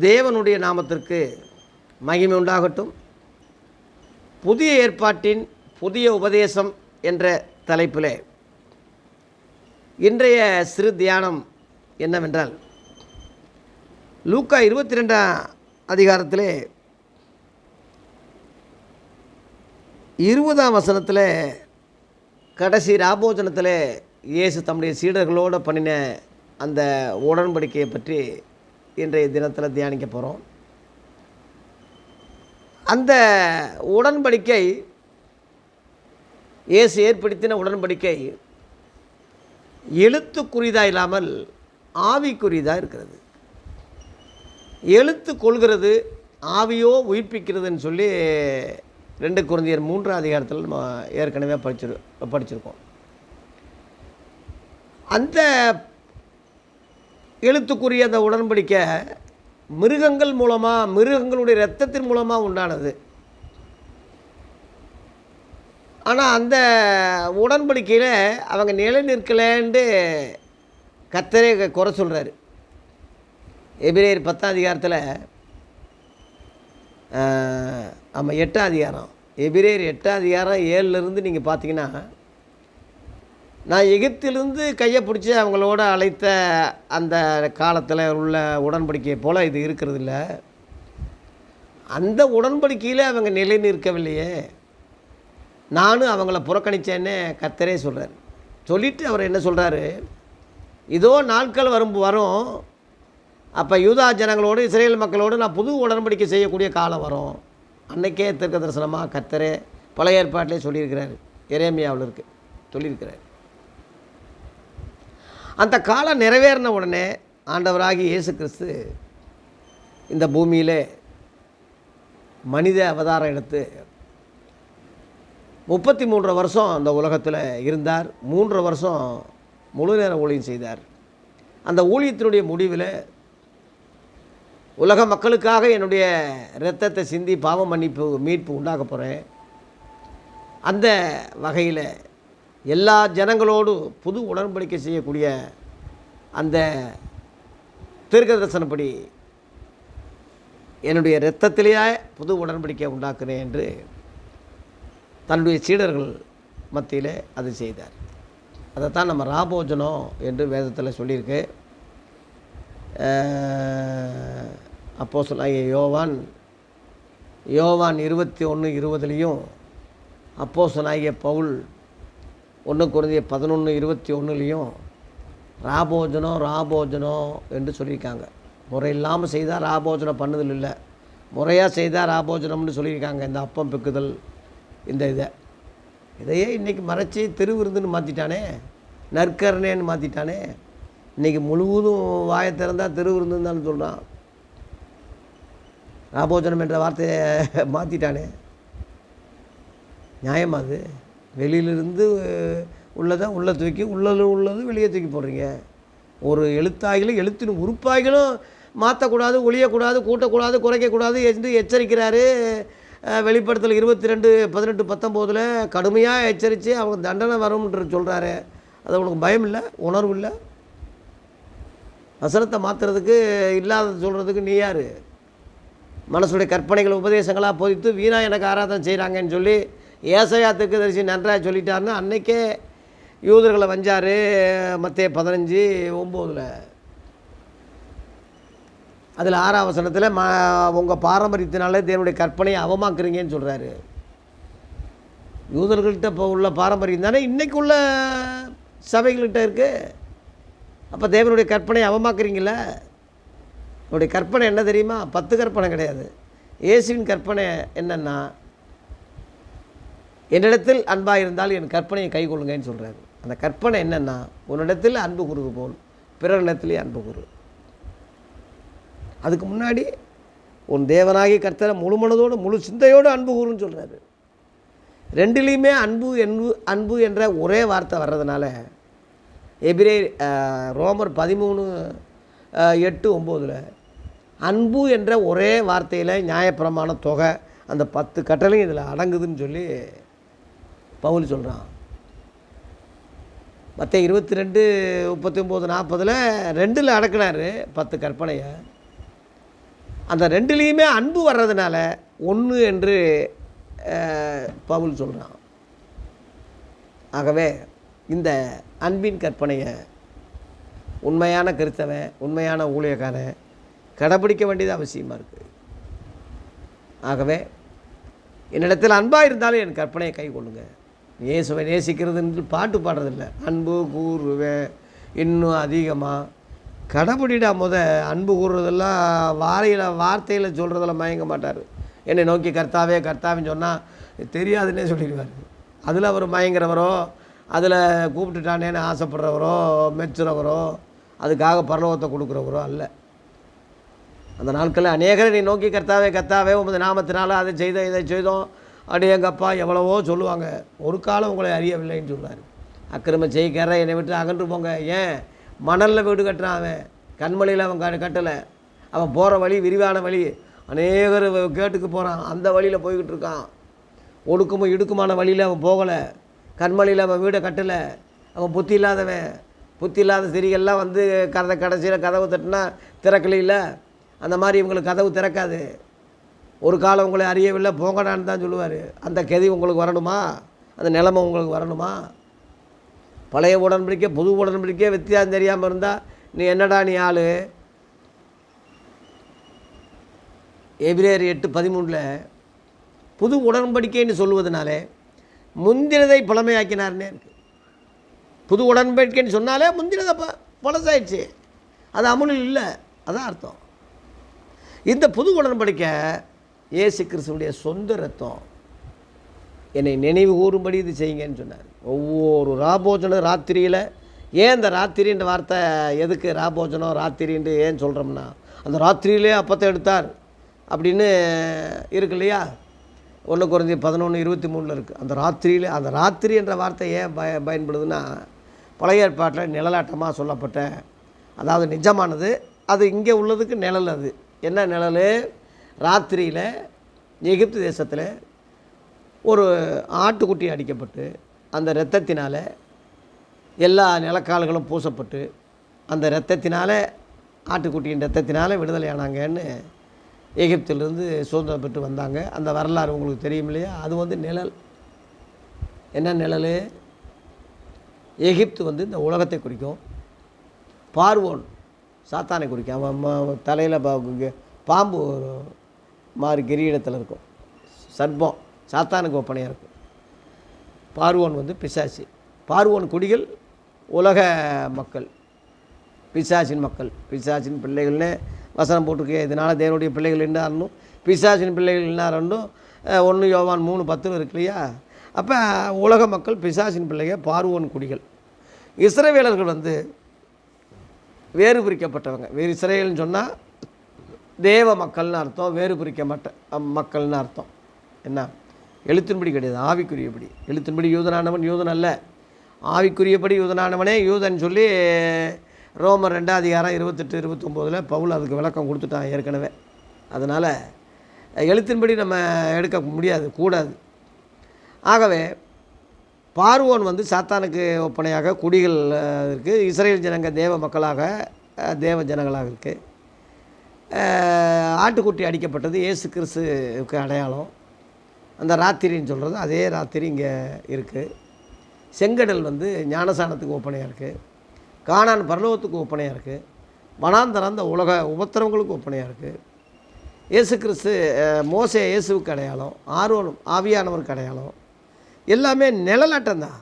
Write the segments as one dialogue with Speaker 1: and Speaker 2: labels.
Speaker 1: தேவனுடைய நாமத்திற்கு மகிமை உண்டாகட்டும். புதிய ஏற்பாட்டின் புதிய உபதேசம் என்ற தலைப்பில் இன்றைய சிறு தியானம் என்னவென்றால் லூக்கா இருபத்தி ரெண்டாம் அதிகாரத்திலே இருபதாம் வசனத்தில் கடைசி ராபோஜனத்தில் இயேசு தம்முடைய சீடர்களோடு பண்ணின அந்த உடன்படிக்கையை பற்றி இன்றைய தினத்தில் தியானிக்க போகிறோம் அந்த உடன்படிக்கை இயேசு ஏற்படுத்தின உடன்படிக்கை எழுத்துக்குரிதாக இல்லாமல் ஆவிக்குறிதாக இருக்கிறது. எழுத்து கொள்கிறது ஆவியோ உயிர்ப்பிக்கிறதுன்னு சொல்லி ரெண்டு குழந்தையர் மூன்றாம் அதிகாரத்தில் நம்ம ஏற்கனவே படிச்சிரு படிச்சிருக்கோம். அந்த எழுத்துக்குரிய அந்த உடன்படிக்கை மிருகங்கள் மூலமாக மிருகங்களுடைய ரத்தத்தின் மூலமாக உண்டானது. ஆனால் அந்த உடன்படிக்கையில் அவங்க நிலை நிற்கலன்ட்டு கத்தரே குறை சொல்கிறாரு எபிரேயர் பத்தாம் அதிகாரத்தில் ஆமாம் எட்டாம் அதிகாரம். எபிரேயர் எட்டாம் அதிகாரம் ஏழுலேருந்து நீங்கள் பார்த்தீங்கன்னா நான் எகிப்திலிருந்து கையை பிடிச்சி அவங்களோட அழைத்த அந்த காலத்தில் உள்ள உடன்படிக்கையை போல் இது இருக்கிறதில்ல. அந்த உடன்படிக்கையில் அவங்க நிலை நிற்கவில்லையே. நானும் அவங்கள புறக்கணித்தேன்னு கத்தரே சொல்கிறார் சொல்லிவிட்டு அவர் என்ன சொல்கிறாரு இதோ நாட்கள் வரும் வரும். அப்போ யூதா ஜனங்களோடு இஸ்ரேல் மக்களோடு நான் புது உடன்படிக்கை செய்யக்கூடிய காலம் வரும். அன்னைக்கே தெற்கு தரிசனமாக கத்தரே பழைய ஏற்பாட்டிலே சொல்லியிருக்கிறாரு. எரேமியாவில் இருக்குது சொல்லியிருக்கிறார். அந்த காலம் நிறைவேறின உடனே ஆண்டவராகி இயேசு கிறிஸ்து இந்த பூமியிலே மனித அவதாரம் எடுத்து முப்பத்தி மூன்று வருஷம் அந்த உலகத்தில் இருந்தார். மூன்று வருஷம் முழு நேர ஊழியம் செய்தார். அந்த ஊழியத்தினுடைய முடிவில் உலக மக்களுக்காக என்னுடைய இரத்தத்தை சிந்தி பாவ மன்னிப்பு மீட்பு உண்டாக்க போகிறேன் அந்த வகையில் எல்லா ஜனங்களோடு புது உடன்படிக்கை செய்யக்கூடிய அந்த தீர்க்க தரிசனப்படி என்னுடைய இரத்தத்திலேயே புது உடன்படிக்கை உண்டாக்குறேன் என்று தன்னுடைய சீடர்கள் மத்தியில் அது செய்தார். அதைத்தான் நம்ம ராபோஜனம் என்று வேதத்தில் சொல்லியிருக்கு. அப்போ சொன்னாங்க யோவான் யோவான் இருபத்தி ஒன்று இருபதுலேயும் அப்போ சொன்னாகிய பவுல் ஒன்று குறைந்த பதினொன்று இருபத்தி ஒன்றுலேயும் ராபோஜனம் ராபோஜனம் என்று சொல்லியிருக்காங்க. முறை இல்லாமல் செய்தால் ராபோஜனம் பண்ணுதல் இல்லை. முறையாக செய்தால் ராபோஜனம்னு சொல்லியிருக்காங்க. இந்த அப்பம் பெக்குதல் இந்த இதை. இதையே இன்றைக்கி மறைச்சி திருவிருந்துன்னு மாற்றிட்டானே நற்கரணேன்னு மாற்றிட்டானே இன்றைக்கி முழுவதும் வாயை திறந்தால் திருவிருந்துன்னு தான் சொல்கிறான் ராபோஜனம் என்ற வார்த்தையை மாற்றிட்டானே நியாயமா அது? வெளியிலிருந்து உள்ளதை உள்ளே தூக்கி உள்ளது உள்ளது வெளியே தூக்கி போடுறீங்க. ஒரு எழுத்தாகிலும் எழுத்தின் உறுப்பாகிலும் மாற்றக்கூடாது ஒழியக்கூடாது கூட்டக்கூடாது குறைக்கக்கூடாது என்று எச்சரிக்கிறாரு. வெளிப்படுத்தல் இருபத்தி ரெண்டு பதினெட்டு பத்தொம்போதில் கடுமையாக எச்சரித்து அவங்க தண்டனை வரும்ன்ற சொல்கிறாரு அது உனக்கு பயம் இல்லை உணர்வு இல்லை. வசனத்தை மாற்றுறதுக்கு இல்லாத சொல்கிறதுக்கு நீ யார்? மனசுடைய கற்பனைகள் உபதேசங்களாக போதித்து வீணாக எனக்கு ஆராதனை செய்கிறாங்கன்னு சொல்லி ஏசையா தரிசி நன்றாக சொல்லிட்டாருன்னு அன்னைக்கே யூதர்களை வஞ்சார் மத்திய பதினஞ்சு ஒம்போதில். அதில் ஆறாம் வசனத்தில் ம உங்கள் பாரம்பரியத்தினாலே தேவனுடைய கற்பனையை அவமாக்குறீங்கன்னு சொல்கிறாரு யூதர்கள்ட்ட இப்போ உள்ள பாரம்பரியம் தானே இன்றைக்கு உள்ள சபைகள்கிட்ட இருக்குது அப்போ தேவனுடைய கற்பனையை அவமாக்குறீங்கள என்னுடைய கற்பனை என்ன தெரியுமா? பத்து கற்பனை கிடையாது. இயேசுவின் கற்பனை என்னென்னா என்னிடத்தில் அன்பாக இருந்தால் என் கற்பனையை கை கொள்ளுங்கன்னு சொல்கிறாரு அந்த கற்பனை என்னென்னா உன்னிடத்தில் அன்பு கூறுது போல் பிறரிடத்திலே அன்பு கூறு அதுக்கு முன்னாடி உன் தேவனாகி கர்த்தரை முழு மனதோடு முழு சிந்தையோடு அன்பு கூறுன்னு சொல்கிறாரு ரெண்டுலேயுமே அன்பு என்பு அன்பு என்ற ஒரே வார்த்தை வர்றதுனால எபிரே ரோமர் பதிமூணு எட்டு ஒம்போதில் அன்பு என்ற ஒரே வார்த்தையில் நியாயப்பிரமான தொகை அந்த பத்து கட்டளையும் இதில் அடங்குதுன்னு சொல்லி பவுல் சொல்கிறான் மற்ற இருபத்தி ரெண்டு முப்பத்தி ஒம்பது நாற்பதில் ரெண்டில் அடக்கினார் பத்து கற்பனையை. அந்த ரெண்டுலேயுமே அன்பு வர்றதுனால ஒன்று என்று பவுல் சொல்கிறான் ஆகவே இந்த அன்பின் கற்பனையை உண்மையான கிறிஸ்தவன் உண்மையான ஊழியக்காரன் கடைப்பிடிக்க வேண்டியது அவசியமாக இருக்குது ஆகவே என்னிடத்தில் அன்பாக இருந்தாலும் என் கற்பனையை கை கொள்ளுங்கள் இயேசுவை நேசிக்கிறதுன்னு பாட்டு பாடுறதில்ல. அன்பு கூறுவேன் இன்னும் அதிகமாக கடைப்பிடிடா முத அன்பு கூறுறதெல்லாம் வாரையில் வார்த்தையில் சொல்கிறதெல்லாம் மயங்க மாட்டார். என்னை நோக்கி கர்த்தாவே கர்த்தாவின்னு சொன்னால் தெரியாதுன்னே சொல்லிடுவார். அதில் அவர் மயங்குறவரோ அதில் கூப்பிட்டுட்டானேன்னு ஆசைப்படுறவரோ மெச்சுறவரோ அதுக்காக பரலோகத்தை கொடுக்குறவரோ அல்ல. அந்த நாட்களில் அநேகரை நீ நோக்கி கர்த்தாவே கர்த்தாவே உமது நாமத்தினால அதை செய்தோம் இதை செய்தோம். அப்படி எங்கள் அப்பா எவ்வளவோ சொல்லுவாங்க. ஒரு காலம் உங்களை அறியவில்லைன்னு சொல்லுவார் அக்கிரம செய்கிற என்னை விட்டு அகன்று போங்க. ஏன்? மணலில் வீடு கட்டுறான் அவன். கண்மலையில் அவன் கட்டலை. அவன் போகிற வழி விரிவான வழி. அநேகர் கேட்டுக்கு போகிறான் அந்த வழியில் போய்கிட்டு இருக்கான். ஒடுக்கமும் இடுக்குமான வழியில் அவன் போகலை. கண்மலையில் அவன் வீடை கட்டலை. அவன் புத்தி இல்லாதவன். புத்தி இல்லாத சிறிகள்லாம் வந்து கதை கடைசியில் கதவு தட்டினா திறக்கலையில். அந்த மாதிரி இவங்களுக்கு கதவு திறக்காது. ஒரு காலம் உங்களை அறியவில்லை போங்கடான்னு தான் சொல்லுவார். அந்த கெதி உங்களுக்கு வரணுமா? அந்த நிலமை உங்களுக்கு வரணுமா? பழைய உடன்படிக்கை புது உடன்படிக்கை வித்தியாசம் தெரியாமல் இருந்தால் நீ என்னடா நீ ஆள்? எபிரேயர் எட்டு பதிமூணில் புது உடன்படிக்கைன்னு சொல்லுவதனாலே முந்தினதை பழமையாக்கினார்னே இருக்கு. புது உடன்படிக்கைன்னு சொன்னாலே முந்தினதை ப பழசாயிடுச்சு. அது அமுலில் இல்லை. அதான் அர்த்தம். இந்த புது உடன்படிக்கை இயேசு கிறிஸ்துடைய சொந்த ரத்தம் என்னை நினைவு கூறும்படி இது செய்யுங்கன்னு சொன்னார். ஒவ்வொரு ராபோஜனம் ராத்திரியில் ஏன் இந்த ராத்திரின்ற வார்த்தை எதுக்கு ராபோஜனம் ராத்திரின்ட்டு ஏன் சொல்கிறோம்னா அந்த ராத்திரியிலே அப்பத்தை எடுத்தார். அப்படின்னு இருக்கு இல்லையா? ஒன்று குறைஞ்சி பதினொன்று இருபத்தி மூணில் இருக்குது அந்த ராத்திரியில் அந்த ராத்திரி என்ற வார்த்தை ஏன் பய பயன்படுதுன்னா பழைய ஏற்பாட்டில் நிழலாட்டமாக சொல்லப்பட்ட அதாவது நிஜமானது அது இங்கே உள்ளதுக்கு நிழல் அது. என்ன நிழல்? ராத்திரியில் எகிப்து தேசத்தில் ஒரு ஆட்டுக்குட்டி அடிக்கப்பட்டு அந்த இரத்தத்தினால் எல்லா நிலக்கால்களும் பூசப்பட்டு அந்த இரத்தத்தினால் ஆட்டுக்குட்டியின் இரத்தத்தினால விடுதலையானாங்கன்னு எகிப்திலிருந்து சுதந்திரம் பெற்று வந்தாங்க. அந்த வரலாறு உங்களுக்கு தெரியும் இல்லையா? அது வந்து நிழல். என்ன நிழல்? எகிப்து வந்து இந்த உலகத்தை குறிக்கும். பார்வோன் சாத்தானை குறிக்கும். அவன் தலையில் பாம்பு மாறு கிரீடத்தில் இருக்கும். சர்ப்பம் சாத்தானுக்கு ஒப்பனையாக இருக்கும். பார்வோன் வந்து பிசாசு. பார்வோன் குடிகள் உலக மக்கள். பிசாசின் மக்கள். பிசாசின் பிள்ளைகள்னு வசனம் போட்டிருக்கு. இதனால் தேவனுடைய பிள்ளைகள் என்ன ஆரணும் பிசாசின் பிள்ளைகள் என்ன ஆரணும் ஒன்று யோவான் மூணு பத்துன்னு இருக்கு இல்லையா? அப்போ உலக மக்கள் பிசாசின் பிள்ளைகள் பார்வோன் குடிகள். இஸ்ரவேலர்கள் வந்து வேறு பிரிக்கப்பட்டவங்க வேறு இஸ்ரேல்னு சொன்னால் தேவ மக்கள்னு அர்த்தம் வேறு பிரிக்க அம், மக்கள்னு அர்த்தம். என்ன? எழுத்தின்படி கிடையாது ஆவிக்குரியபடி. எழுத்தின்படி யூதனானவன் யூதன் அல்ல. ஆவிக்குரியபடி யூதனானவனே யூதன் சொல்லி ரோமர் ரெண்டாம் அதிகாரம் இருபத்தெட்டு இருபத்தொம்போதில் பவுல் அதுக்கு விளக்கம் கொடுத்துட்டான் ஏற்கனவே. அதனால் எழுத்தின்படி நம்ம எடுக்க முடியாது கூடாது. ஆகவே பார்வோன் வந்து சாத்தானுக்கு ஒப்பனையாக குடிகள் இருக்குது இஸ்ரேல் ஜனங்க தேவ மக்களாக தேவ ஜனங்களாக இருக்குது ஆட்டுக்குட்டி அடிக்கப்பட்டது ஏசு கிறிஸ்துவுக்கு அடையாளம். அந்த ராத்திரின்னு சொல்கிறது அதே ராத்திரி இங்கே இருக்குது செங்கடல் வந்து ஞானசானத்துக்கு ஒப்பனையாக இருக்குது காணான் பரலோகத்துக்கு ஒப்பனையாக இருக்குது வனாந்தரம் அந்த உலக உபத்திரவங்களுக்கு ஒப்பனையாக இருக்குது இயேசு கிறிஸ்து அஹ், மோசே இயேசுவுக்கு அடையாளம் ஆர்வம் ஆவியானவருக்கு அடையாளம். எல்லாமே நிழலாட்டம் தான்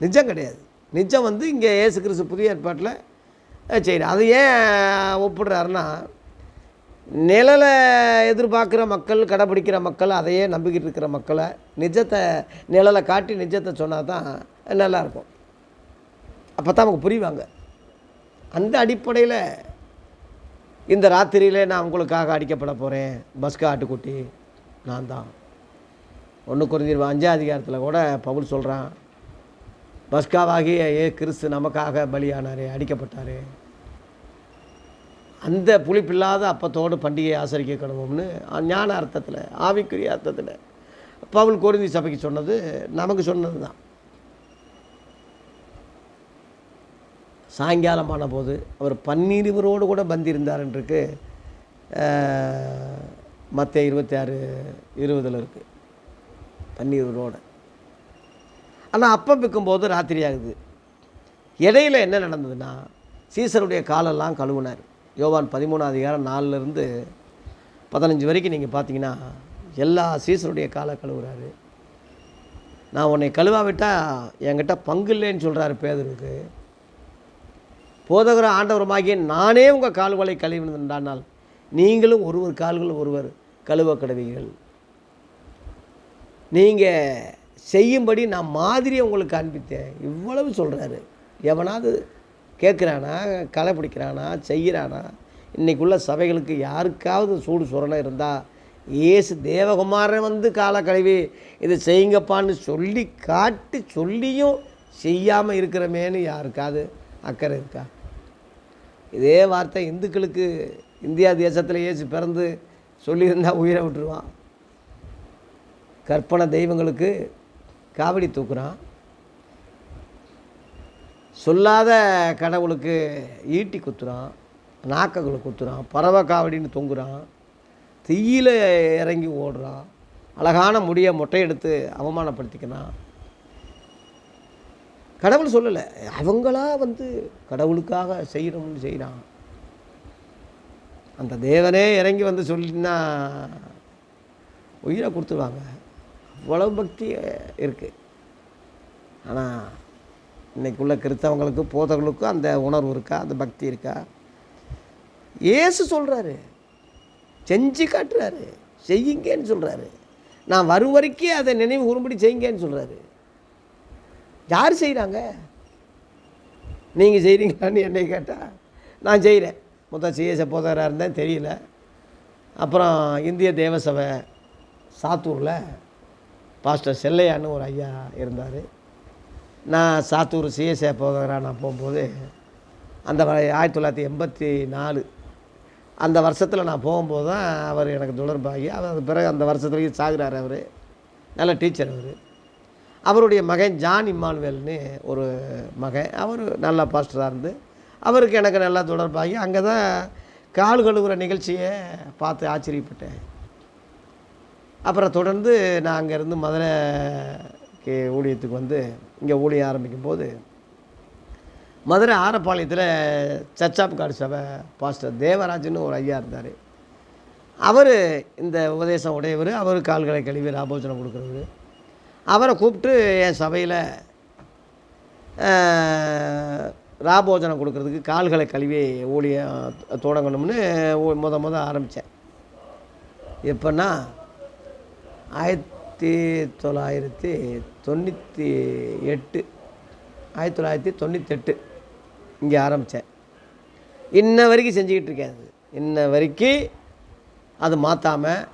Speaker 1: நிஜம் கிடையாது. நிஜம் வந்து இங்கே இயேசு கிறிஸ்து புதிய ஏற்பாட்டில் சரி அது ஏன் ஒப்பிடுறாருன்னா நிழலை எதிர்பார்க்குற மக்கள் கடைப்பிடிக்கிற மக்கள் அதையே நம்பிக்கிட்டு இருக்கிற மக்களை நிஜத்தை நிழலை காட்டி நிஜத்தை சொன்னால் தான் நல்லாயிருக்கும். அப்போ தான் அவங்க புரிவாங்க. அந்த அடிப்படையில் இந்த ராத்திரியிலே நான் உங்களுக்காக அடிக்கப்பட போகிறேன் பஸ்கா ஆட்டுக்குட்டி நான் தான். ஒன்று குறைஞ்சிருவேன் அஞ்சாம் அதிகாரத்தில் கூட பவுல் சொல்கிறான் பஸ்காவாகிய ஏ கிறிஸ்து நமக்காக பலியானார் அடிக்கப்பட்டார். அந்த புளிப்பில்லாத அப்பத்தோடு பண்டிகையை ஆசரிக்க கடவும்னு ஞான அர்த்தத்தில் ஆவிக்குரிய அர்த்தத்தில் பவுல் கோரிந்தி சபைக்கு சொன்னது நமக்கு சொன்னது தான் சாயங்காலமான போது அவர் பன்னிருவரோடு கூட பந்திருந்தார் என்றுக்கு மற்ற இருபத்தி ஆறு இருபதில் இருக்குது பன்னிருவரோடு. ஆனால் அப்பம் விற்கும்போது ராத்திரி ஆகுது இடையில என்ன நடந்ததுன்னா சீசருடைய காலெல்லாம் கழுவுனார். யோவான் பதிமூணாம் அதிகாரம் நாலுலேருந்து பதினஞ்சு வரைக்கும் நீங்கள் பார்த்தீங்கன்னா எல்லா சீசருடைய காலை கழுவுறாரு. நான் உன்னை கழுவாவிட்டால் என்கிட்ட பங்கு இல்லைன்னு சொல்கிறாரு பேதருக்கு. போதகர ஆண்டவருமாகிய நானே உங்கள் கால்களை கழுவினால் நீங்களும் ஒருவர் கால்கள் ஒருவர் கழுவ கடவீர்கள் நீங்கள் செய்யும்படி நான் மாதிரியை உங்களுக்கு காண்பித்தேன். இவ்வளவு சொல்கிறாரு எவனாவது கேட்குறானா களை பிடிக்கிறானா செய்கிறானா? இன்றைக்குள்ள சபைகளுக்கு யாருக்காவது சூடு சுரணை இருந்தால் ஏசு தேவகுமாரன் வந்து காலை கழுவி இதை செய்யுங்கப்பான்னு சொல்லி காட்டி சொல்லியும் செய்யாமல் இருக்கிறமேன்னு யாருக்காவது அக்கறை இருக்கா? இதே வார்த்தை இந்துக்களுக்கு இந்தியா தேசத்தில் ஏசு பிறந்து சொல்லியிருந்தா உயிரை விட்டுருவான். கற்பனை தெய்வங்களுக்கு காவடி தூக்குறான். சொல்லாத கடவுளுக்கு ஈட்டி குத்துறான் நாக்கங்களை குத்துறான் பறவை காவடின்னு தொங்குறான் தீயில இறங்கி ஓடுறான் அழகான முடியை மொட்டை எடுத்து அவமானப்படுத்திக்கிறான். கடவுள் சொல்லலை அவங்களா வந்து கடவுளுக்காக செய்கிறோம்னு செய்கிறான் அந்த தேவனே இறங்கி வந்து சொல்லினா உயிரை கொடுத்துருவாங்க. அவ்வளவு பக்தி இருக்குது ஆனால் இன்னைக்குள்ள கிறிஸ்தவங்களுக்கு போதவர்களுக்கும் அந்த உணர்வு இருக்கா? அந்த பக்தி இருக்கா? ஏசு சொல்கிறாரு செஞ்சு காட்டுறாரு. செய்யுங்கன்னு சொல்கிறாரு நான் வரும் வரைக்கும் அதை நினைவு கூறும்படி செய்யுங்கன்னு சொல்கிறாரு யார் செய்கிறாங்க நீங்கள் செய்கிறீங்களான்னு என்னை கேட்டால் நான் செய்கிறேன் மொத்தம் சிஎஸ் போதகராக இருந்தேன் தெரியல. அப்புறம் இந்திய தேவசபை சாத்தூரில் பாஸ்டர் செல்லையான்னு ஒரு ஐயா இருந்தார். நான் சாத்தூர் சிஎஸ்ஏ போகிறேன் நான் போகும்போது அந்த வ- ஆயிரத்தி தொள்ளாயிரத்தி எண்பத்தி நாலு அந்த வருஷத்தில் நான் போகும்போது தான் அவர் எனக்கு தொடர்பாகி அவர் அது பிறகு அந்த வருஷத்துலேயும் சாகுறார் அவர். நல்ல டீச்சர் அவர். அவருடைய மகன் ஜான் இம்மானுவேல்னு ஒரு மகன் அவர் நல்ல பாஸ்டராக இருந்து அவருக்கு எனக்கு நல்லா தொடர்பாகி அங்கே தான் கால் கழுவுற நிகழ்ச்சியை பார்த்து ஆச்சரியப்பட்டேன். அப்புறம் தொடர்ந்து நான் அங்கேருந்து மதுரை மதுரைக்கு ஊழியத்துக்கு வந்து இங்கே ஊழியம் ஆரம்பிக்கும் போது மதுரை ஆரப்பாளையத்தில் சர்ச் ஆஃப் காட் சபை பாஸ்டர் தேவராஜ்னு ஒரு ஐயா இருந்தார். அவர் இந்த உபதேசம் உடையவர் அவர் கால்களை கழுவி ராபோஜனம் கொடுக்குறவர். அவரை கூப்பிட்டு என் சபையில் ராபோஜனம் கொடுக்கறதுக்கு கால்களை கழுவி ஊழியம் தொடங்கணும்னு முத முத ஆரம்பித்தேன் எப்போன்னா ஆயிரத்தி ஆயிரத்தி தொள்ளாயிரத்தி தொண்ணூற்றி எட்டு. ஆயிரத்தி தொள்ளாயிரத்தி தொண்ணூத்தெட்டு. இங்கே ஆரம்பித்தேன் இன்ன வரைக்கும் செஞ்சுக்கிட்டு இருக்கேன் அது. இன்ன வரைக்கும் அது மாற்றாமல்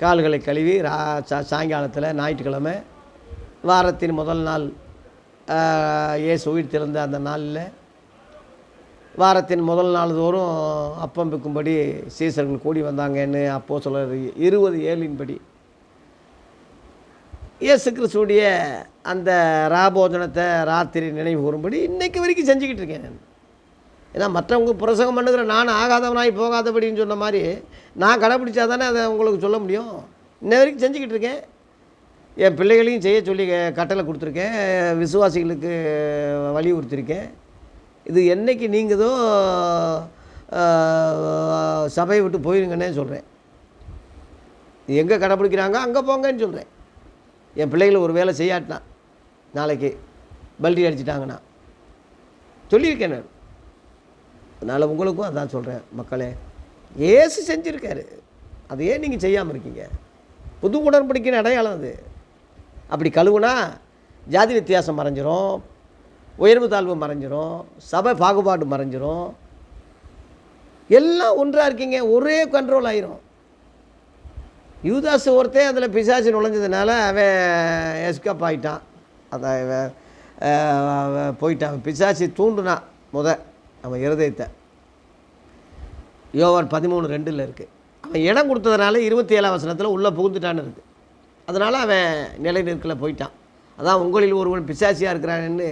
Speaker 1: கால்களை கழுவி ரா சா சாயங்காலத்தில் ஞாயிற்றுக்கிழமை வாரத்தின் முதல் நாள் ஏசு இயேசு உயிர் திறந்த அந்த நாளில் வாரத்தின் முதல் நாள் தோறும் அப்பம் விற்கும்படி சீசர்கள் கூடி வந்தாங்கன்னு அப்போ சொல்கிற இருபது ஏழின்படி இயேசு கிறிஸ்துடைய அந்த ராபோஜனத்தை ராத்திரி நினைவு கூறும்படி இன்றைக்கு வரைக்கும் செஞ்சுக்கிட்டு இருக்கேன் நான். ஏன்னா மற்றவங்க பிரசங்கம் பண்ணுகிற நான் ஆகாதவனாய் போகாதபடின்னு சொன்ன மாதிரி நான் கடைப்பிடிச்சா தானே அதை உங்களுக்கு சொல்ல முடியும். இன்ன வரைக்கும் செஞ்சுக்கிட்டு இருக்கேன். என் பிள்ளைகளையும் செய்ய சொல்லி கட்டளை கொடுத்துருக்கேன். விசுவாசிகளுக்கு வலியுறுத்திருக்கேன். இது என்னைக்கு நீங்கதோ சபையை விட்டு போயிருங்கன்னே சொல்கிறேன் எங்கே கடைப்பிடிக்கிறாங்க அங்கே போங்கன்னு சொல்கிறேன் என் பிள்ளைகள் ஒரு வேலை செய்யாட்டினா நாளைக்கு பல்டி அடிச்சிட்டாங்கன்னா. சொல்லியிருக்கேன் நான். அதனால் உங்களுக்கும் அதான் சொல்கிறேன் மக்களே. ஏசு செஞ்சுருக்காரு. அதை ஏன் நீங்கள் செய்யாமல் இருக்கீங்க. புது உடன்படிக்கிற அடையாளம் அது. அப்படி கழுவுனா ஜாதி வித்தியாசம் மறைஞ்சிரும் உயர்வு தாழ்வு மறைஞ்சிரும் சபை பாகுபாடு மறைஞ்சிரும். எல்லாம் ஒன்றாக இருக்கீங்க ஒரே கண்ட்ரோல் ஆயிரும். யூதாஸ் ஒருத்தே அதில் பிசாசு நுழைஞ்சதுனால அவன் எஸ்கப் ஆகிட்டான் அதான் போயிட்டான். பிசாசி தூண்டுனான் முத அவன் இருதயத்தை. யோவான் பதிமூணு ரெண்டில் இருக்குது அவன் இடம் கொடுத்ததுனால இருபத்தி ஏழாம் வசனத்தில் உள்ளே புகுந்துட்டான்னு இருக்குது அதனால் அவன் நிலை நிற்கல போயிட்டான். அதான் உங்களில் ஒருவன் பிசாசியாக இருக்கிறான்னு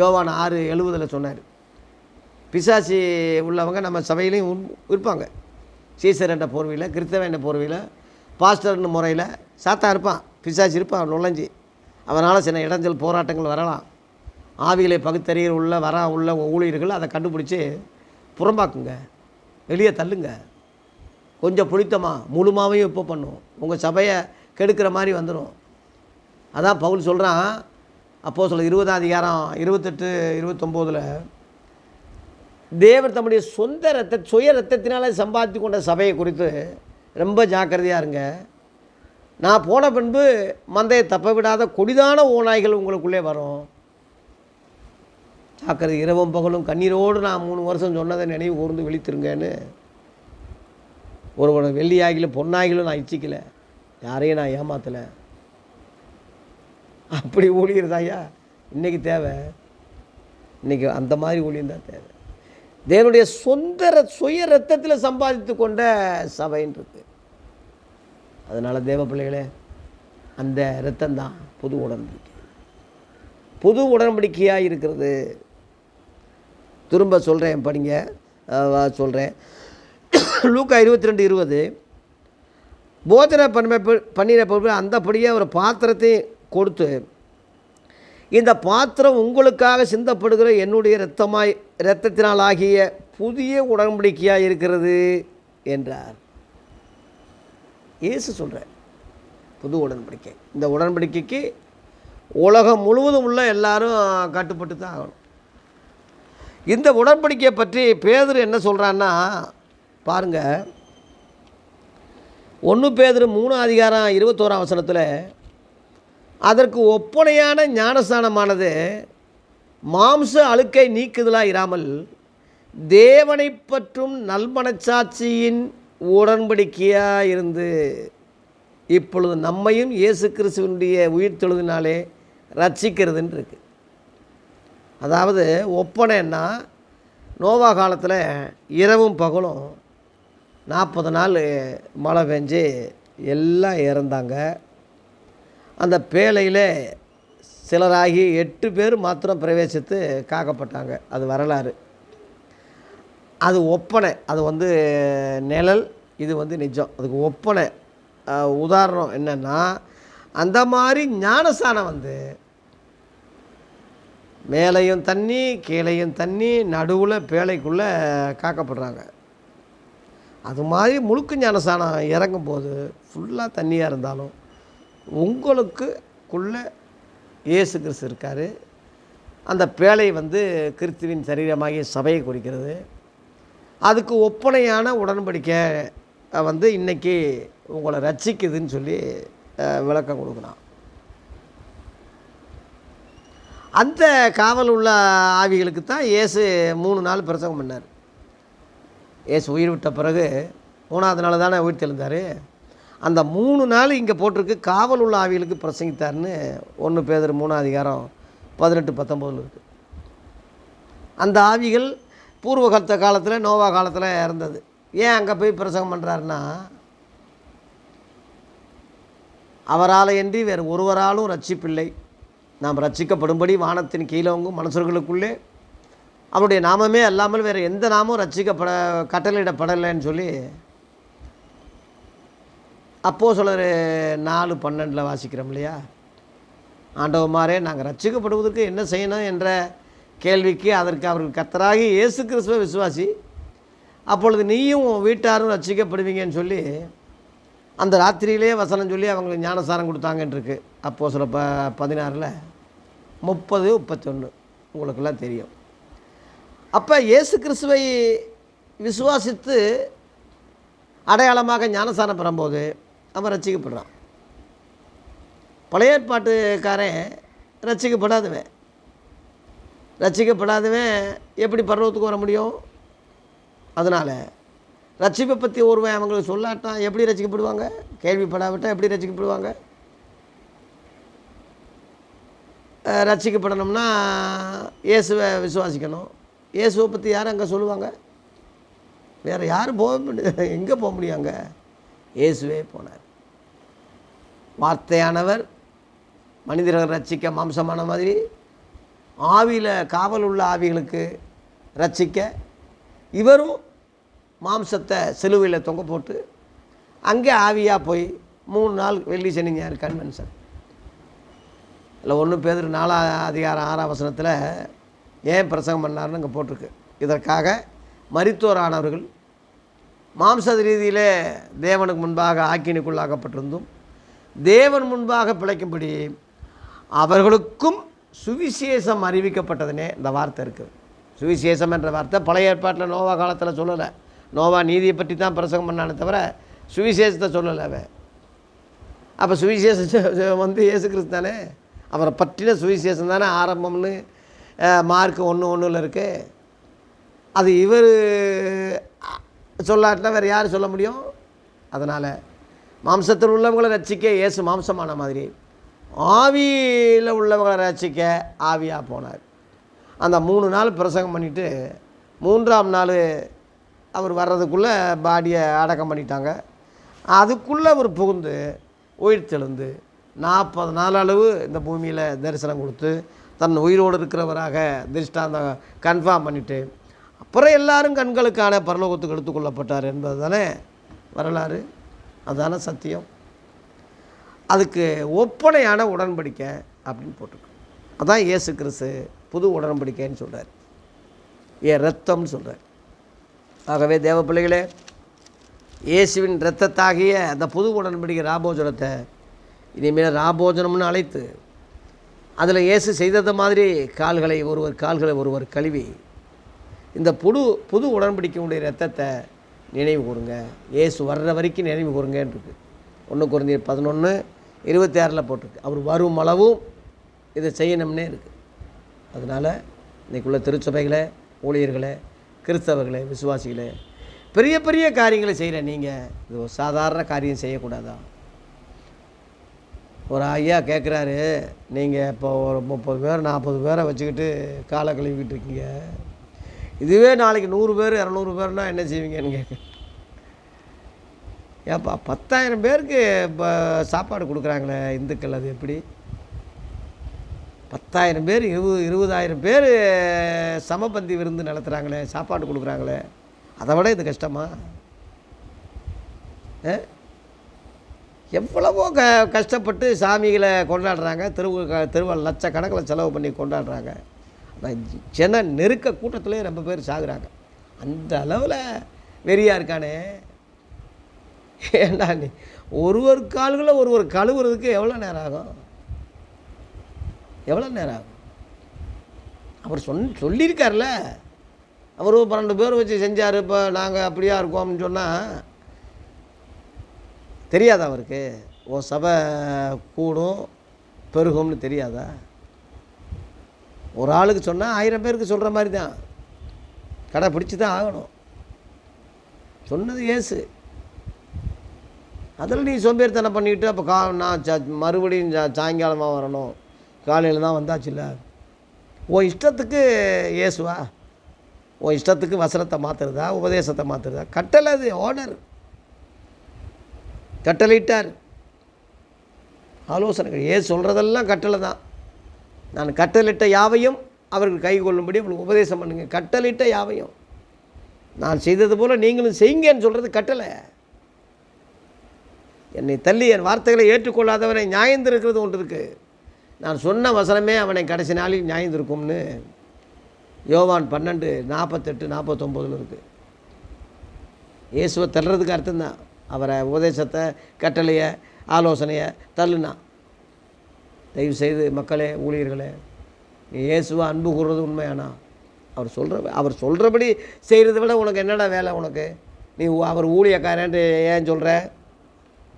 Speaker 1: யோவான் ஆறு எழுபதில் சொன்னார். பிசாசி உள்ளவங்க நம்ம சபையிலையும் இருப்பாங்க. சீசர் என்ற போர்வையில் கிறிஸ்தவ என்ற போர்வையில் பாஸ்டர்னு முறையில் சாத்தா இருப்பான் பிசாசு இருப்பான் நுழைஞ்சி. அவனால் சில இடைஞ்சல் போராட்டங்கள் வரலாம். ஆவிகளை பகுத்தறிய உள்ள வர உள்ள ஊழியர்கள் அதை கண்டுபிடிச்சி புறம்பாக்குங்க. வெளியே தள்ளுங்க. கொஞ்சம் புளித்தமாக முழுமாவையும் இப்போ பண்ணும். உங்கள் சபையை கெடுக்கிற மாதிரி வந்துடும் அதான் பவுல் சொல்கிறான் அப்போ சொல்ல இருபதாம் அதிகாரம் இருபத்தெட்டு இருபத்தொம்போதில் தேவர் தம்முடைய சொந்த ரத்த சுய ரத்தத்தினால சம்பாதித்து கொண்ட சபையை குறித்து ரொம்ப ஜாக்கிரதையாக இருங்க. நான் போன பின்பு மந்தையை தப்ப விடாத கொடிதான ஓநாய்கள் உங்களுக்குள்ளே வரும். ஜாக்கிரதை இரவும் பகலும் கண்ணீரோடு நான் மூணு வருஷம் சொன்னதை நினைவு கூர்ந்து விழித்திருங்கன்னு. ஒருவனை வெள்ளியாகிலும் பொன்னாகிலும் நான் இச்சிக்கலை. யாரையும் நான் ஏமாத்தலை. அப்படி ஊழியர் தாயா இன்றைக்கி தேவை. இன்றைக்கி அந்த மாதிரி ஊழியம் தான் தேவை. தேவனுடைய சொந்த ர- சுய ரத்தத்தில் சம்பாதித்து கொண்ட சபைன்றது. அதனால் தேவ பிள்ளைகளே அந்த ரத்தம் தான் புது உடன்படிக்கை. புது உடன்படிக்கையாக இருக்கிறது. திரும்ப சொல்கிறேன் படிங்க. சொல்கிறேன் லூக்கா இருபத்தி ரெண்டு இருபது. போஜன பண்ண பண்ணின பிறகு அந்தபடியே ஒரு பாத்திரத்தை கொடுத்து இந்த பாத்திரம் உங்களுக்காக சிந்தப்படுகிற என்னுடைய இரத்தமாய் இரத்தத்தினால் ஆகிய புதிய உடன்படிக்கையாக இருக்கிறது என்றார். இயேசு சொல்கிறார் புது உடன்படிக்கை. இந்த உடன்படிக்கைக்கு உலகம் முழுவதும் உள்ள எல்லாரும் கட்டுப்பட்டு தான் ஆகணும். இந்த உடன்படிக்கையை பற்றி பேதர் என்ன சொல்கிறான்னா பாருங்கள் ஒன்று பேதர் மூணு அதிகாரம் இருபத்தோராம் வசனத்தில் அதற்கு ஒப்பனையான ஞானஸ்தானமானது மாம்ச அழுக்கை நீக்குதலாக இராமல் தேவனை பற்றும் நல்மனச்சாட்சியின் உடன்படிக்கையாக இருந்து இப்பொழுது நம்மையும் இயேசு கிறிஸ்துவனுடைய உயிர் தொழுதினாலே ரட்சிக்கிறதுன்னு இருக்குது அதாவது ஒப்பனைன்னா நோவா காலத்தில் இரவும் பகலும் நாற்பது நாள் மழை பெஞ்சு எல்லாம் இறந்தாங்க. அந்த பேழையில் சிலராகி எட்டு பேர் மாத்திரம் பிரவேசித்து காக்கப்பட்டாங்க. அது வரலாறு. அது ஒப்பனை. அது வந்து நிழல். இது வந்து நிஜம். அதுக்கு ஒப்பனை. உதாரணம் என்னென்னா அந்த மாதிரி ஞானஸ்தானம் வந்து மேலேயும் தண்ணி கீழையும் தண்ணி நடுவில் பேழைக்குள்ளே காக்கப்படுறாங்க. அது மாதிரி முழுக்க ஞானஸ்தானம் இறங்கும் போது ஃபுல்லாக தண்ணியாக இருந்தாலும் உங்களுக்குள்ளே இயேசு கிறிஸ்து இருக்கார். அந்த பேழை வந்து கிறிஸ்துவின் சரீரமாகிய சபையை குறிக்கிறது. அதுக்கு ஒப்பனையான உடன்படிக்கை வந்து இன்றைக்கி உங்களை ரச்சிக்குதுன்னு சொல்லி விளக்கம் கொடுக்குறான். அந்த காவல் உள்ள ஆவிகளுக்கு தான் இயேசு மூணு நாள் பிரசங்கம் பண்ணார். இயேசு உயிர் விட்ட பிறகு மூணாவது நாள் தானே உயிர் தெழுந்தார்? அந்த மூணு நாள் இங்கே போட்டிருக்கு. காவல் உள்ள ஆவிகளுக்கு பிரசங்கித்தார்னு ஒன்று பேதர் மூணாம் அதிகாரம் பதினெட்டு பத்தொம்போதில் இருக்குது அந்த ஆவிகள் பூர்வகத்த காலத்தில் நோவா காலத்தில் இறந்தது. ஏன் அங்கே போய் பிரசங்கம் பண்ணுறாருன்னா அவரால் இன்றி வேறு ஒருவராலும் ரட்சிப்பில்லை. நாம் ரட்சிக்கப்படும்படி வானத்தின் கீழவங்கும் மனுஷர்களுக்குள்ளே அவருடைய நாமமே அல்லாமல் வேறு எந்த நாமும் ரட்சிக்கப்பட கட்டளையிடப்படலைன்னு சொல்லி அப்போ சிலர் நாலு பன்னெண்டில் வாசிக்கிறோம் இல்லையா? ஆண்டவமாரே நாங்கள் ரட்சிக்கப்படுவதற்கு என்ன செய்யணும் என்ற கேள்விக்கு அதற்கு அவர்கள் கத்தராகி இயேசு கிறிஸ்துவ விசுவாசி அப்பொழுது நீயும் வீட்டாரும் ரட்சிக்கப்படுவீங்கன்னு சொல்லி அந்த ராத்திரியிலே வசனம் சொல்லி அவங்களுக்கு ஞானசாரம் கொடுத்தாங்கன்ட்ருக்கு அப்போது அப்போ சில ப பதினாறில் முப்பது முப்பத்தொன்று உங்களுக்கெல்லாம் தெரியும். அப்போ இயேசு கிறிஸ்துவை விசுவாசித்து அடையாளமாக ஞானசாரம் பெறும்போது அவன் ரசிக்கப்படுறான். பழைய ஏற்பாட்டுக்காரன் ரசிக்கப்படாதவன். ரசிக்கப்படாதவன் எப்படி பருவத்துக்கு வர முடியும்? அதனால் ரட்சிப்பை பற்றி ஒருவன் அவங்களுக்கு சொல்லாட்டான் எப்படி ரசிக்கப்படுவாங்க? கேள்விப்படாவிட்டால் எப்படி ரசிக்கப்படுவாங்க? அஹ் ரட்சிக்கப்படணும்னா இயேசுவை விசுவாசிக்கணும். இயேசுவை பற்றி யாரும் அங்கே சொல்லுவாங்க? வேறு யாரும் போக முடியாது. எங்கே போக முடியும் அங்கே? இயேசுவே போனார். வார்த்தையானவர் மனிதர்கள் ரட்சிக்க மாம்சமான மாதிரி ஆவியில் காவல் உள்ள ஆவிகளுக்கு ரட்சிக்க இவரும் மாம்சத்தை சிலுவையில் தொங்க போட்டு அங்கே ஆவியாக போய் மூணு நாள் வெள்ளி சனி ஞாயிறு கன்வென்ஷன் இல்லை ஒன்று பேர் நாலா அதிகாரம் ஆறாம் வசனத்தில் ஏன் பிரசங்கம் பண்ணாருன்னு இங்கே போட்டிருக்கு. இதற்காக மருத்துவரானவர்கள் மாம்ச ரீதியிலே தேவனுக்கு முன்பாக ஆக்கினிக்குள்ளாக்கப்பட்டிருந்தும் தேவன் முன்பாக பிழைக்கும்படி அவர்களுக்கும் சுவிசேஷம் அறிவிக்கப்பட்டதுனே இந்த வார்த்தை இருக்குது சுவிசேஷம் என்ற வார்த்தை பழைய ஏற்பாட்டில் நோவா காலத்தில் சொல்லலை. நோவா நீதியை பற்றி தான் பிரசங்கம் பண்ணானே தவிர சுவிசேஷத்தை சொல்லலை அவன். அப்போ சுவிசேஷம் வந்து இயேசு கிறிஸ்து தானே? அவரை பற்றின சுவிசேஷம் தானே ஆரம்பம்னு மார்க் ஒன்று ஒன்றில் இருக்குது அது இவர் சொல்லாட்டினா வேறு யார் சொல்ல முடியும்? அதனால் மாம்சத்தில் உள்ளவங்களை ரட்சிக்க இயேசு மாம்சமான மாதிரி. ஆவியில் உள்ளவங்களை ரட்சிக்க ஆவியாக போனார். அந்த மூணு நாள் பிரசங்கம் பண்ணிவிட்டு மூன்றாம் நாள் அவர் வர்றதுக்குள்ளே பாடியை அடக்கம் பண்ணிட்டாங்க. அதுக்குள்ளே அவர் புகுந்து உயிர் தெழுந்து நாற்பது நாள் அளவு இந்த பூமியில் தரிசனம் கொடுத்து தன் உயிரோடு இருக்கிறவராக திருஷ்டாந்த கன்ஃபார்ம் பண்ணிவிட்டு அப்புறம் எல்லாரும் கண்களுக்கான பரலோகத்துக்கு எடுத்துக்கொள்ளப்பட்டார் என்பது தானே வரலாறு. அதுதானே சத்தியம். அதுக்கு ஒப்பனையான உடன்படிக்கை அப்படின்னு போட்டிருக்கு. அதான் இயேசு கிறிஸ்து புது உடன்படிக்கைன்னு சொல்கிறார் ஏன் ரத்தம்னு சொல்கிறார் ஆகவே தேவ பிள்ளைகளே இயேசுவின் இரத்தத்தாகிய அந்த புது உடன்படிக்கை ராபோஜனத்தை இனிமேல் ராபோஜனம்னு அழைத்து அதில் இயேசு செய்தது மாதிரி கால்களை ஒருவர் கால்களை ஒருவர் கழுவி இந்த புது புது உடன்படிக்கையுடைய ரத்தத்தை நினைவு கூறுங்க. இயேசு வர்ற வரைக்கும் நினைவு கூறுங்கன்றிருக்கு. ஒன்று குறைந்தர் பதினொன்று இருபத்தி ஆறில் போட்டிருக்கு. அவர் வரும் அளவும் இதை செய்யணும்னே இருக்குது அதனால் இன்றைக்குள்ள திருச்சபைகளை ஊழியர்களை கிறிஸ்தவர்களே விசுவாசிகளே பெரிய பெரிய காரியங்களை செய்கிற நீங்கள் இது ஒரு சாதாரண காரியம் செய்யக்கூடாதா? ஒரு ஐயா கேட்குறாரு நீங்கள் இப்போ ஒரு முப்பது பேர் நாற்பது பேரை வச்சுக்கிட்டு காலை கழுவிக்கிட்டு இருக்கீங்க. இதுவே நாளைக்கு நூறு பேர் இரநூறு பேர்னால் என்ன செய்வீங்கன்னு கேட்க ஏப்பா பத்தாயிரம் பேருக்கு இப்போ சாப்பாடு கொடுக்குறாங்களே இந்துக்கள் அது எப்படி? பத்தாயிரம் பேர் இருபது இருபதாயிரம் பேர் சமபந்தி விருந்து நடத்துகிறாங்களே சாப்பாடு கொடுக்குறாங்களே அதை விட இது கஷ்டமா? ஆ? எவ்வளவோ க கஷ்டப்பட்டு சாமிகளை கொண்டாடுறாங்க திருவு திருவ லட்சக்கணக்கில் செலவு பண்ணி கொண்டாடுறாங்க. ஜன நெருக்க கூட்டத்திலே ரொம்ப பேர் சாகுறாங்க. அந்த அளவில் வெறியாக இருக்கானே. ஏண்டா நீ? ஒரு ஒரு கால்களை ஒரு ஒரு கழுவுறதுக்கு எவ்வளோ நேரம் ஆகும்? எவ்வளோ நேரம் ஆகும்? அவர் சொன் சொல்லியிருக்கார்ல அவர் பன்னெண்டு பேர் வச்சு செஞ்சார் இப்போ நாங்கள் அப்படியா இருக்கோம்னு சொன்னால் தெரியாதா அவருக்கு? ஓ சபை கூடும் பெருகும்னு தெரியாதா? ஒரு ஆளுக்கு சொன்னால் ஆயிரம் பேருக்கு சொல்கிற மாதிரி தான். கடை பிடிச்சி தான் ஆகணும். சொன்னது ஏசு அதில் நீ சோம்பேறித்தனம் பண்ணிக்கிட்டு அப்போ கா நான் ச மறுபடியும் சா சாயங்காலமாக வரணும். காலையில் தான் வந்தாச்சுல்ல. உன் இஷ்டத்துக்கு ஏசுவா உன் இஷ்டத்துக்கு வசனத்தை மாற்றுறதா உபதேசத்தை மாற்றுறதா கட்டளை அது ஓனர் கட்டளையிட்டார். ஆலோசனைகள். ஏ சொல்கிறதெல்லாம் கட்டளை தான் நான் கட்டளிட்ட யாவையும் அவர்கள் கை கொள்ளும்படி உங்களுக்கு உபதேசம் பண்ணுங்க. கட்டளிட்ட யாவையும். நான் செய்தது போல் நீங்களும் செய்யுங்கன்னு சொல்கிறது கட்டளை. என்னை தள்ளி என் வார்த்தைகளை ஏற்றுக்கொள்ளாதவனை நியாயந்திருக்கிறது ஒன்று இருக்குது நான் சொன்ன வசனமே அவனை கடைசி நாளில் நியாயந்திருக்கும்னு யோவான் பன்னெண்டு நாற்பத்தெட்டு நாற்பத்தொம்போதுல இருக்குது இயேசுவை தள்ளுறதுக்கு அர்த்தம்தான் அவரை உபதேசத்தை கட்டளையை ஆலோசனையை தள்ளுனா. தயவு செய்து மக்களே ஊழியர்களே நீ இயேசுவை அன்பு கூறுறது உண்மையானா? அவர் சொல்கிற அவர் சொல்கிறபடி செய்கிறத விட உனக்கு என்னடா வேலை உனக்கு? நீ அவர் ஊழியக்காரன்ட்டு ஏன் சொல்கிற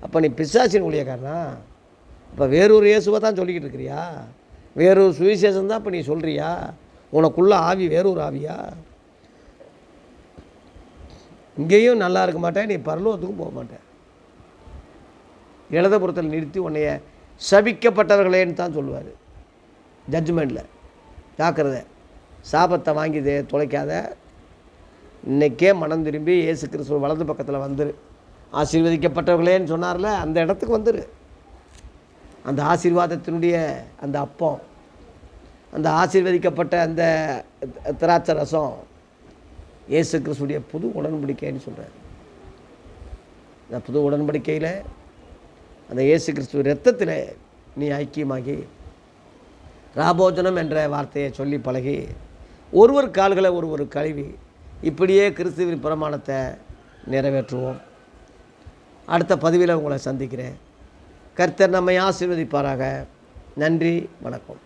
Speaker 1: அப்போ நீ பிசாசின் ஊழியக்காரனா? அப்போ வேறொரு இயேசுவை தான் சொல்லிக்கிட்டு இருக்கிறியா? வேறொரு சுவிசேஷம் தான் இப்போ நீ சொல்கிறியா உனக்குள்ள ஆவி வேறொரு ஆவியா? இங்கேயும் நல்லா இருக்க மாட்டேன் நீ பரலோகத்துக்கும் போக மாட்டேன். இடதுபுறத்தில் நிறுத்தி உன்னைய சபிக்கப்பட்டவர்களேன்னு தான் சொல்லுவார். ஜட்ஜ்மெண்ட்டில் ஜாக்கிரதை சாபத்தை வாங்கிதே தொலைக்காத. இன்னைக்கே மனம் திரும்பி ஏசு கிறிஸ்துவ வலது பக்கத்தில் வந்துரு. ஆசீர்வதிக்கப்பட்டவர்களேன்னு சொன்னார்ல அந்த இடத்துக்கு வந்துரு. அந்த ஆசீர்வாதத்தினுடைய அந்த அப்பம் அந்த ஆசீர்வதிக்கப்பட்ட அந்த திராட்சை ரசம் இயேசு கிறிஸ்துடைய புது உடன்படிக்கைன்னு சொல்கிறார் இந்த புது உடன்படிக்கையில் அந்த இயேசு கிறிஸ்துவ ரத்தத்தில் நீ ஐக்கியமாகி ராபோஜனம் என்ற வார்த்தையை சொல்லி பழகி ஒருவர் கால்களை ஒருவர் கழுவி இப்படியே கிறிஸ்துவின் பிரமாணத்தை நிறைவேற்றுவோம். அடுத்த பதிவில் உங்களை சந்திக்கிறேன். கர்த்தர் நம்மை ஆசீர்வதிப்பாராக. நன்றி வணக்கம்.